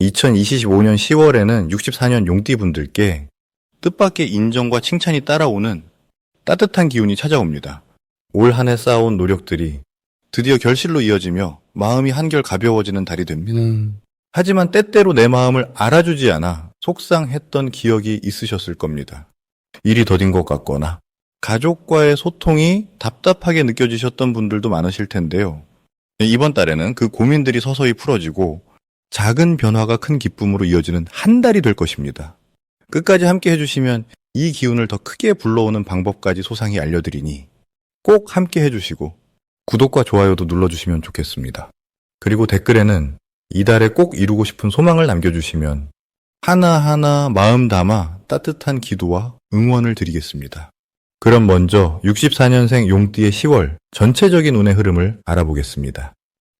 2025년 10월에는 64년 용띠분들께 뜻밖의 인정과 칭찬이 따라오는 따뜻한 기운이 찾아옵니다. 올 한 해 쌓아온 노력들이 드디어 결실로 이어지며 마음이 한결 가벼워지는 달이 됩니다. 음. 하지만 때때로 내 마음을 알아주지 않아 속상했던 기억이 있으셨을 겁니다. 일이 더딘 것 같거나 가족과의 소통이 답답하게 느껴지셨던 분들도 많으실 텐데요. 이번 달에는 그 고민들이 서서히 풀어지고 작은 변화가 큰 기쁨으로 이어지는 한 달이 될 것입니다. 끝까지 함께 해주시면 이 기운을 더 크게 불러오는 방법까지 소상히 알려드리니 꼭 함께 해주시고 구독과 좋아요도 눌러주시면 좋겠습니다. 그리고 댓글에는 이달에 꼭 이루고 싶은 소망을 남겨주시면 하나하나 마음 담아 따뜻한 기도와 응원을 드리겠습니다. 그럼 먼저 64년생 용띠의 10월 전체적인 운의 흐름을 알아보겠습니다.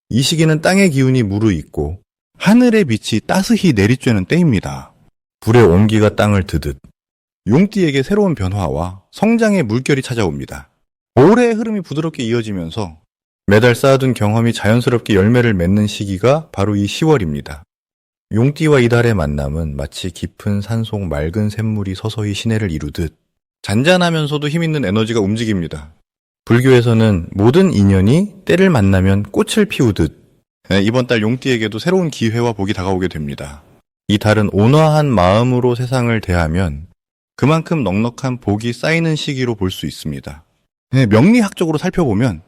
이 시기는 땅의 기운이 무르익고 하늘의 빛이 따스히 내리쬐는 때입니다. 불의 온기가 땅을 드듯 용띠에게 새로운 변화와 성장의 물결이 찾아옵니다. 올해의 흐름이 부드럽게 이어지면서 매달 쌓아둔 경험이 자연스럽게 열매를 맺는 시기가 바로 이 10월입니다. 용띠와 이달의 만남은 마치 깊은 산속 맑은 샘물이 서서히 시내를 이루듯 잔잔하면서도 힘있는 에너지가 움직입니다. 불교에서는 모든 인연이 때를 만나면 꽃을 피우듯 네, 이번 달 용띠에게도 새로운 기회와 복이 다가오게 됩니다. 이 달은 온화한 마음으로 세상을 대하면 그만큼 넉넉한 복이 쌓이는 시기로 볼 수 있습니다. 네, 명리학적으로 살펴보면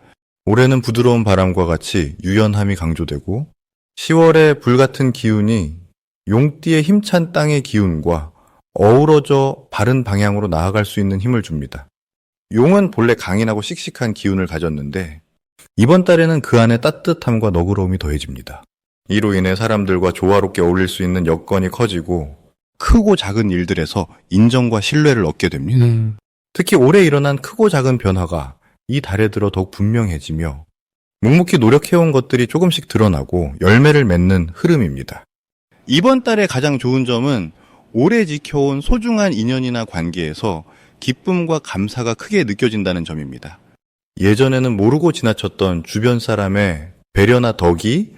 올해는 부드러운 바람과 같이 유연함이 강조되고 10월의 불같은 기운이 용띠의 힘찬 땅의 기운과 어우러져 바른 방향으로 나아갈 수 있는 힘을 줍니다. 용은 본래 강인하고 씩씩한 기운을 가졌는데 이번 달에는 그 안에 따뜻함과 너그러움이 더해집니다. 이로 인해 사람들과 조화롭게 어울릴 수 있는 여건이 커지고 크고 작은 일들에서 인정과 신뢰를 얻게 됩니다. 음. 특히 올해 일어난 크고 작은 변화가 이 달에 들어 더욱 분명해지며 묵묵히 노력해온 것들이 조금씩 드러나고 열매를 맺는 흐름입니다. 이번 달의 가장 좋은 점은 오래 지켜온 소중한 인연이나 관계에서 기쁨과 감사가 크게 느껴진다는 점입니다. 예전에는 모르고 지나쳤던 주변 사람의 배려나 덕이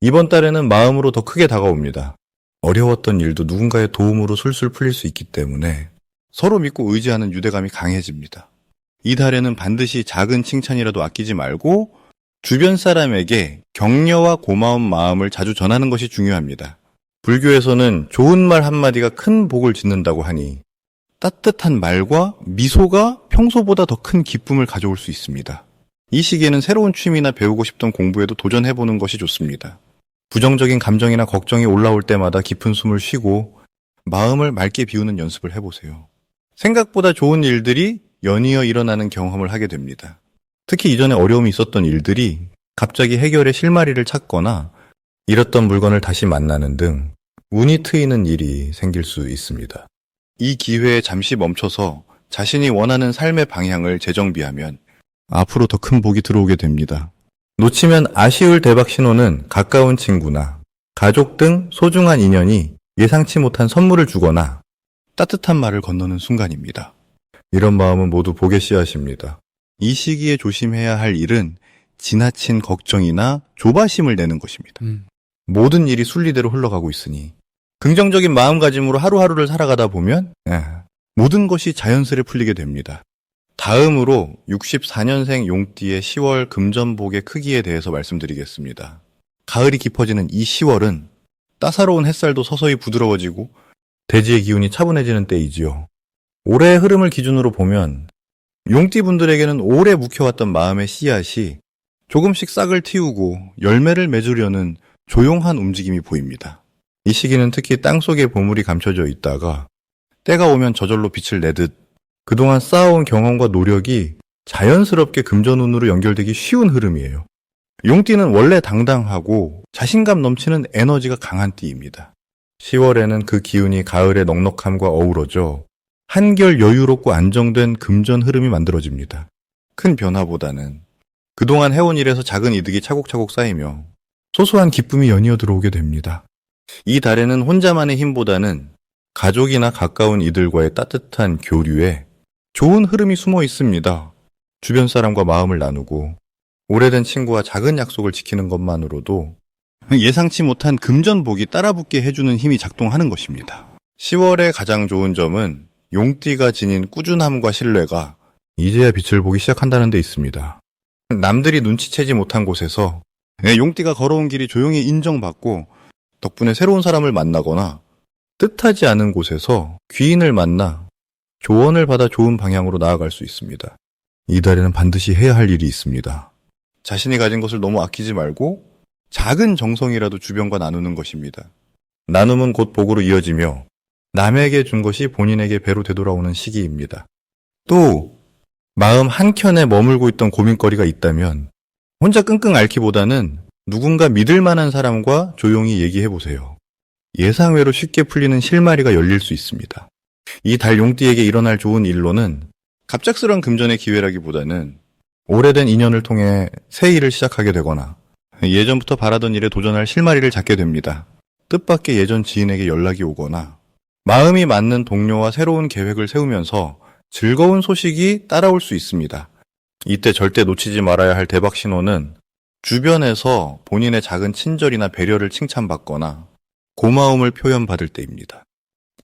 이번 달에는 마음으로 더 크게 다가옵니다. 어려웠던 일도 누군가의 도움으로 술술 풀릴 수 있기 때문에 서로 믿고 의지하는 유대감이 강해집니다. 이 달에는 반드시 작은 칭찬이라도 아끼지 말고 주변 사람에게 격려와 고마운 마음을 자주 전하는 것이 중요합니다. 불교에서는 좋은 말 한마디가 큰 복을 짓는다고 하니 따뜻한 말과 미소가 평소보다 더 큰 기쁨을 가져올 수 있습니다. 이 시기에는 새로운 취미나 배우고 싶던 공부에도 도전해보는 것이 좋습니다. 부정적인 감정이나 걱정이 올라올 때마다 깊은 숨을 쉬고 마음을 맑게 비우는 연습을 해보세요. 생각보다 좋은 일들이 연이어 일어나는 경험을 하게 됩니다. 특히 이전에 어려움이 있었던 일들이 갑자기 해결의 실마리를 찾거나 잃었던 물건을 다시 만나는 등 운이 트이는 일이 생길 수 있습니다. 이 기회에 잠시 멈춰서 자신이 원하는 삶의 방향을 재정비하면 앞으로 더 큰 복이 들어오게 됩니다. 놓치면 아쉬울 대박 신호는 가까운 친구나 가족 등 소중한 인연이 예상치 못한 선물을 주거나 따뜻한 말을 건너는 순간입니다. 이런 마음은 모두 복의 씨앗입니다. 이 시기에 조심해야 할 일은 지나친 걱정이나 조바심을 내는 것입니다. 음. 모든 일이 순리대로 흘러가고 있으니 긍정적인 마음가짐으로 하루하루를 살아가다 보면 예, 모든 것이 자연스레 풀리게 됩니다. 다음으로 64년생 용띠의 10월 금전복의 크기에 대해서 말씀드리겠습니다. 가을이 깊어지는 이 10월은 따사로운 햇살도 서서히 부드러워지고 대지의 기운이 차분해지는 때이지요. 올해의 흐름을 기준으로 보면 용띠 분들에게는 오래 묵혀왔던 마음의 씨앗이 조금씩 싹을 틔우고 열매를 맺으려는 조용한 움직임이 보입니다. 이 시기는 특히 땅 속에 보물이 감춰져 있다가 때가 오면 저절로 빛을 내듯 그동안 쌓아온 경험과 노력이 자연스럽게 금전운으로 연결되기 쉬운 흐름이에요. 용띠는 원래 당당하고 자신감 넘치는 에너지가 강한 띠입니다. 10월에는 그 기운이 가을의 넉넉함과 어우러져 한결 여유롭고 안정된 금전 흐름이 만들어집니다. 큰 변화보다는 그동안 해온 일에서 작은 이득이 차곡차곡 쌓이며 소소한 기쁨이 연이어 들어오게 됩니다. 이 달에는 혼자만의 힘보다는 가족이나 가까운 이들과의 따뜻한 교류에 좋은 흐름이 숨어 있습니다. 주변 사람과 마음을 나누고 오래된 친구와 작은 약속을 지키는 것만으로도 예상치 못한 금전복이 따라붙게 해주는 힘이 작동하는 것입니다. 10월의 가장 좋은 점은 용띠가 지닌 꾸준함과 신뢰가 이제야 빛을 보기 시작한다는 데 있습니다. 남들이 눈치채지 못한 곳에서 예, 용띠가 걸어온 길이 조용히 인정받고 덕분에 새로운 사람을 만나거나 뜻하지 않은 곳에서 귀인을 만나 조언을 받아 좋은 방향으로 나아갈 수 있습니다. 이달에는 반드시 해야 할 일이 있습니다. 자신이 가진 것을 너무 아끼지 말고 작은 정성이라도 주변과 나누는 것입니다. 나눔은 곧 복으로 이어지며 남에게 준 것이 본인에게 배로 되돌아오는 시기입니다. 또 마음 한켠에 머물고 있던 고민거리가 있다면 혼자 끙끙 앓기보다는 누군가 믿을 만한 사람과 조용히 얘기해 보세요. 예상외로 쉽게 풀리는 실마리가 열릴 수 있습니다. 이 달 용띠에게 일어날 좋은 일로는 갑작스런 금전의 기회라기보다는 오래된 인연을 통해 새 일을 시작하게 되거나 예전부터 바라던 일에 도전할 실마리를 잡게 됩니다. 뜻밖의 예전 지인에게 연락이 오거나 마음이 맞는 동료와 새로운 계획을 세우면서 즐거운 소식이 따라올 수 있습니다. 이때 절대 놓치지 말아야 할 대박 신호는 주변에서 본인의 작은 친절이나 배려를 칭찬받거나 고마움을 표현받을 때입니다.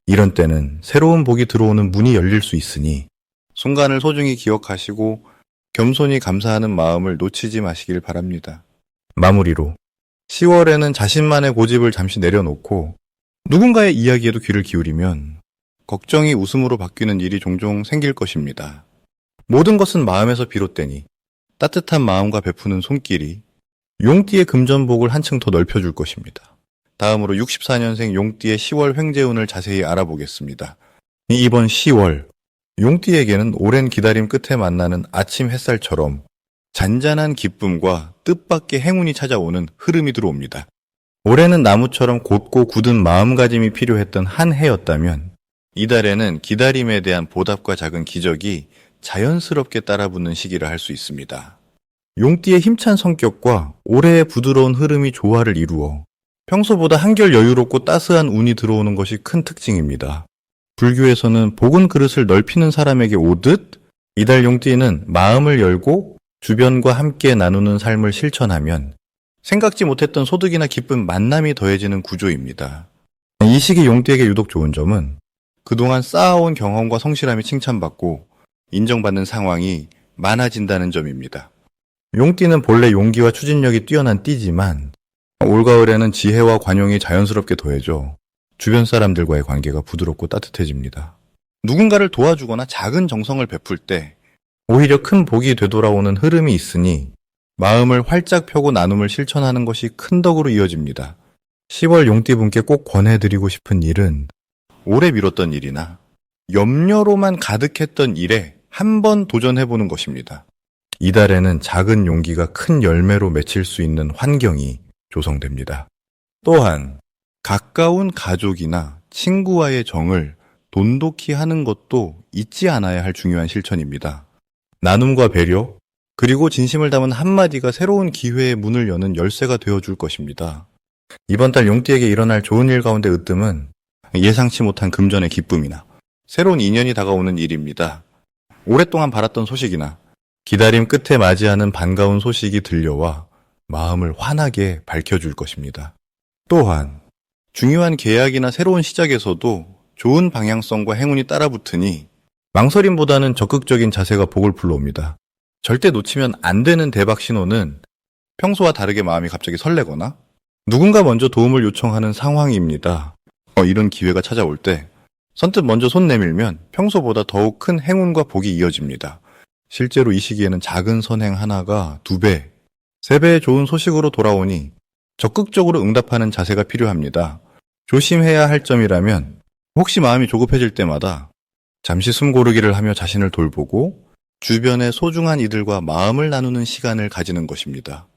이런 때는 새로운 복이 들어오는 문이 열릴 수 있으니 순간을 소중히 기억하시고 겸손히 감사하는 마음을 놓치지 마시길 바랍니다. 마무리로 10월에는 자신만의 고집을 잠시 내려놓고 누군가의 이야기에도 귀를 기울이면 걱정이 웃음으로 바뀌는 일이 종종 생길 것입니다. 모든 것은 마음에서 비롯되니 따뜻한 마음과 베푸는 손길이 용띠의 금전복을 한층 더 넓혀줄 것입니다. 다음으로 64년생 용띠의 10월 횡재운을 자세히 알아보겠습니다. 이번 10월 용띠에게는 오랜 기다림 끝에 만나는 아침 햇살처럼 잔잔한 기쁨과 뜻밖의 행운이 찾아오는 흐름이 들어옵니다. 올해는 나무처럼 곧고 굳은 마음가짐이 필요했던 한 해였다면 이달에는 기다림에 대한 보답과 작은 기적이 자연스럽게 따라붙는 시기를 할 수 있습니다. 용띠의 힘찬 성격과 올해의 부드러운 흐름이 조화를 이루어 평소보다 한결 여유롭고 따스한 운이 들어오는 것이 큰 특징입니다. 불교에서는 복은 그릇을 넓히는 사람에게 오듯 이달 용띠는 마음을 열고 주변과 함께 나누는 삶을 실천하면 생각지 못했던 소득이나 기쁜 만남이 더해지는 구조입니다. 이 시기 용띠에게 유독 좋은 점은 그동안 쌓아온 경험과 성실함이 칭찬받고 인정받는 상황이 많아진다는 점입니다. 용띠는 본래 용기와 추진력이 뛰어난 띠지만 올가을에는 지혜와 관용이 자연스럽게 더해져 주변 사람들과의 관계가 부드럽고 따뜻해집니다. 누군가를 도와주거나 작은 정성을 베풀 때 오히려 큰 복이 되돌아오는 흐름이 있으니 마음을 활짝 펴고 나눔을 실천하는 것이 큰 덕으로 이어집니다. 10월 용띠분께 꼭 권해드리고 싶은 일은 오래 미뤘던 일이나 염려로만 가득했던 일에 한번 도전해보는 것입니다. 이달에는 작은 용기가 큰 열매로 맺힐 수 있는 환경이 조성됩니다. 또한 가까운 가족이나 친구와의 정을 돈독히 하는 것도 잊지 않아야 할 중요한 실천입니다. 나눔과 배려, 그리고 진심을 담은 한마디가 새로운 기회의 문을 여는 열쇠가 되어줄 것입니다. 이번 달 용띠에게 일어날 좋은 일 가운데 으뜸은 예상치 못한 금전의 기쁨이나 새로운 인연이 다가오는 일입니다. 오랫동안 바랐던 소식이나 기다림 끝에 맞이하는 반가운 소식이 들려와 마음을 환하게 밝혀줄 것입니다. 또한 중요한 계약이나 새로운 시작에서도 좋은 방향성과 행운이 따라붙으니 망설임보다는 적극적인 자세가 복을 불러옵니다. 절대 놓치면 안 되는 대박 신호는 평소와 다르게 마음이 갑자기 설레거나 누군가 먼저 도움을 요청하는 상황입니다. 어, 이런 기회가 찾아올 때 선뜻 먼저 손 내밀면 평소보다 더욱 큰 행운과 복이 이어집니다. 실제로 이 시기에는 작은 선행 하나가 두 배, 세 배의 좋은 소식으로 돌아오니 적극적으로 응답하는 자세가 필요합니다. 조심해야 할 점이라면 혹시 마음이 조급해질 때마다 잠시 숨 고르기를 하며 자신을 돌보고 주변의 소중한 이들과 마음을 나누는 시간을 가지는 것입니다.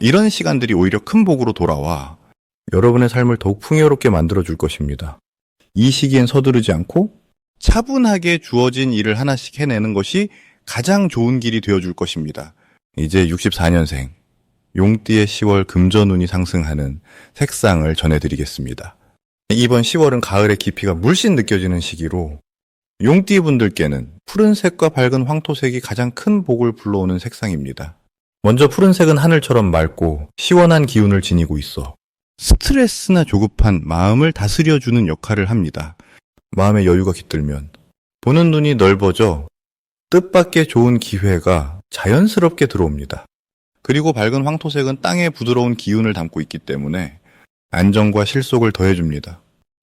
이런 시간들이 오히려 큰 복으로 돌아와 여러분의 삶을 더욱 풍요롭게 만들어줄 것입니다. 이 시기엔 서두르지 않고 차분하게 주어진 일을 하나씩 해내는 것이 가장 좋은 길이 되어줄 것입니다. 이제 64년생, 용띠의 10월 금전운이 상승하는 색상을 전해드리겠습니다. 이번 10월은 가을의 깊이가 물씬 느껴지는 시기로 용띠 분들께는 푸른색과 밝은 황토색이 가장 큰 복을 불러오는 색상입니다. 먼저 푸른색은 하늘처럼 맑고 시원한 기운을 지니고 있어 스트레스나 조급한 마음을 다스려주는 역할을 합니다. 마음의 여유가 깃들면 보는 눈이 넓어져 뜻밖의 좋은 기회가 자연스럽게 들어옵니다. 그리고 밝은 황토색은 땅의 부드러운 기운을 담고 있기 때문에 안정과 실속을 더해줍니다.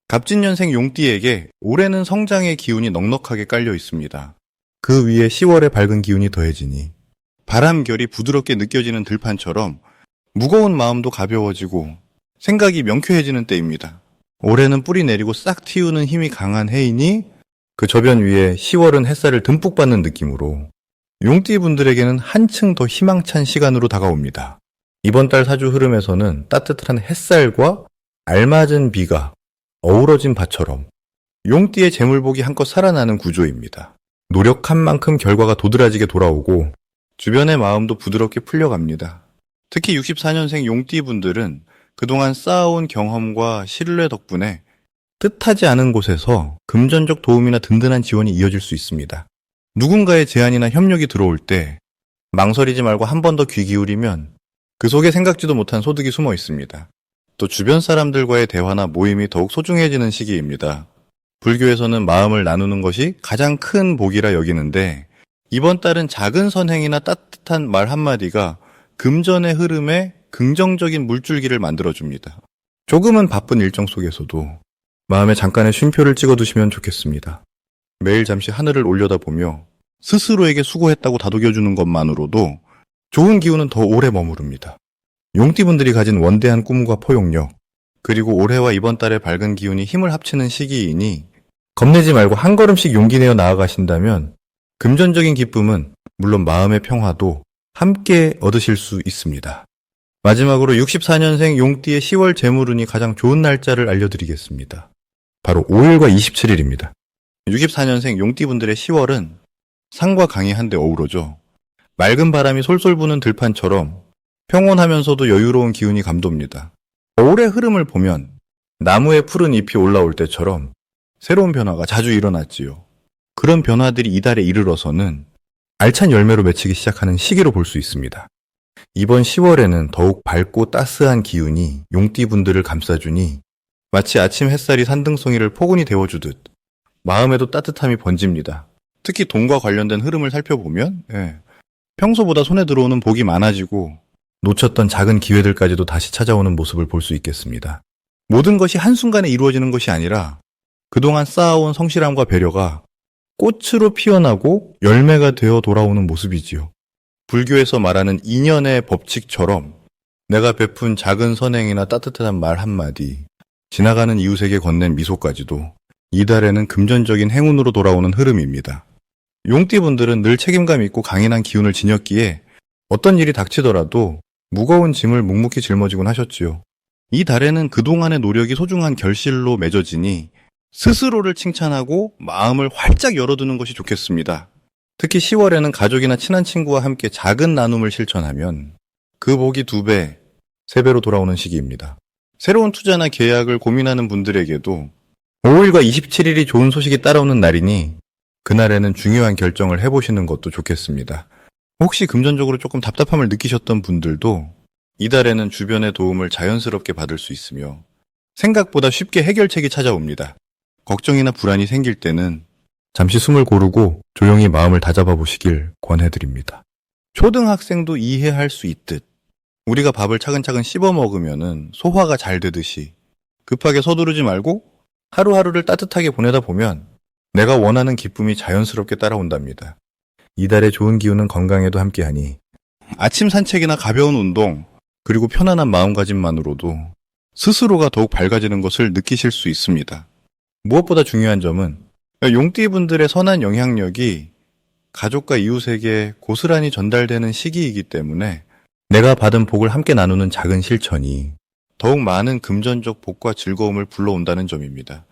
갑진년생 용띠에게 올해는 성장의 기운이 넉넉하게 깔려 있습니다. 그 위에 10월의 밝은 기운이 더해지니 바람결이 부드럽게 느껴지는 들판처럼 무거운 마음도 가벼워지고 생각이 명쾌해지는 때입니다. 올해는 뿌리 내리고 싹 틔우는 힘이 강한 해이니 그 저변 위에 10월은 햇살을 듬뿍 받는 느낌으로 용띠 분들에게는 한층 더 희망찬 시간으로 다가옵니다. 이번 달 사주 흐름에서는 따뜻한 햇살과 알맞은 비가 어우러진 밭처럼 용띠의 재물복이 한껏 살아나는 구조입니다. 노력한 만큼 결과가 도드라지게 돌아오고 주변의 마음도 부드럽게 풀려갑니다. 특히 64년생 용띠 분들은 그동안 쌓아온 경험과 신뢰 덕분에 뜻하지 않은 곳에서 금전적 도움이나 든든한 지원이 이어질 수 있습니다. 누군가의 제안이나 협력이 들어올 때 망설이지 말고 한 번 더 귀 기울이면 그 속에 생각지도 못한 소득이 숨어 있습니다. 또 주변 사람들과의 대화나 모임이 더욱 소중해지는 시기입니다. 불교에서는 마음을 나누는 것이 가장 큰 복이라 여기는데 이번 달은 작은 선행이나 따뜻한 말 한마디가 금전의 흐름에 긍정적인 물줄기를 만들어줍니다. 조금은 바쁜 일정 속에서도 마음에 잠깐의 쉼표를 찍어두시면 좋겠습니다. 매일 잠시 하늘을 올려다보며 스스로에게 수고했다고 다독여주는 것만으로도 좋은 기운은 더 오래 머무릅니다. 용띠분들이 가진 원대한 꿈과 포용력, 그리고 올해와 이번 달의 밝은 기운이 힘을 합치는 시기이니 겁내지 말고 한 걸음씩 용기 내어 나아가신다면 금전적인 기쁨은 물론 마음의 평화도 함께 얻으실 수 있습니다. 마지막으로 64년생 용띠의 10월 재물운이 가장 좋은 날짜를 알려드리겠습니다. 바로 5일과 27일입니다. 64년생 용띠분들의 10월은 상과 강이 한데 어우러져 맑은 바람이 솔솔 부는 들판처럼 평온하면서도 여유로운 기운이 감돕니다. 올해 흐름을 보면 나무에 푸른 잎이 올라올 때처럼 새로운 변화가 자주 일어났지요. 그런 변화들이 이달에 이르러서는 알찬 열매로 맺히기 시작하는 시기로 볼 수 있습니다. 이번 10월에는 더욱 밝고 따스한 기운이 용띠분들을 감싸주니 마치 아침 햇살이 산등송이를 포근히 데워주듯 마음에도 따뜻함이 번집니다. 특히 돈과 관련된 흐름을 살펴보면 예, 평소보다 손에 들어오는 복이 많아지고 놓쳤던 작은 기회들까지도 다시 찾아오는 모습을 볼 수 있겠습니다. 모든 것이 한순간에 이루어지는 것이 아니라 그동안 쌓아온 성실함과 배려가 꽃으로 피어나고 열매가 되어 돌아오는 모습이지요. 불교에서 말하는 인연의 법칙처럼 내가 베푼 작은 선행이나 따뜻한 말 한마디, 지나가는 이웃에게 건넨 미소까지도 이달에는 금전적인 행운으로 돌아오는 흐름입니다. 용띠분들은 늘 책임감 있고 강인한 기운을 지녔기에 어떤 일이 닥치더라도 무거운 짐을 묵묵히 짊어지곤 하셨지요. 이 달에는 그동안의 노력이 소중한 결실로 맺어지니 스스로를 칭찬하고 마음을 활짝 열어두는 것이 좋겠습니다. 특히 10월에는 가족이나 친한 친구와 함께 작은 나눔을 실천하면 그 복이 두 배, 세 배로 돌아오는 시기입니다. 새로운 투자나 계약을 고민하는 분들에게도 5일과 27일이 좋은 소식이 따라오는 날이니 그날에는 중요한 결정을 해보시는 것도 좋겠습니다. 혹시 금전적으로 조금 답답함을 느끼셨던 분들도 이달에는 주변의 도움을 자연스럽게 받을 수 있으며 생각보다 쉽게 해결책이 찾아옵니다. 걱정이나 불안이 생길 때는 잠시 숨을 고르고 조용히 마음을 다잡아 보시길 권해드립니다. 초등학생도 이해할 수 있듯 우리가 밥을 차근차근 씹어 먹으면은 소화가 잘 되듯이 급하게 서두르지 말고 하루하루를 따뜻하게 보내다 보면 내가 원하는 기쁨이 자연스럽게 따라온답니다. 이달의 좋은 기운은 건강에도 함께하니 아침 산책이나 가벼운 운동 그리고 편안한 마음가짐만으로도 스스로가 더욱 밝아지는 것을 느끼실 수 있습니다. 무엇보다 중요한 점은 용띠분들의 선한 영향력이 가족과 이웃에게 고스란히 전달되는 시기이기 때문에 내가 받은 복을 함께 나누는 작은 실천이 더욱 많은 금전적 복과 즐거움을 불러온다는 점입니다.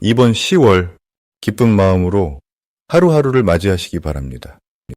이번 10월 기쁜 마음으로 하루하루를 맞이하시기 바랍니다.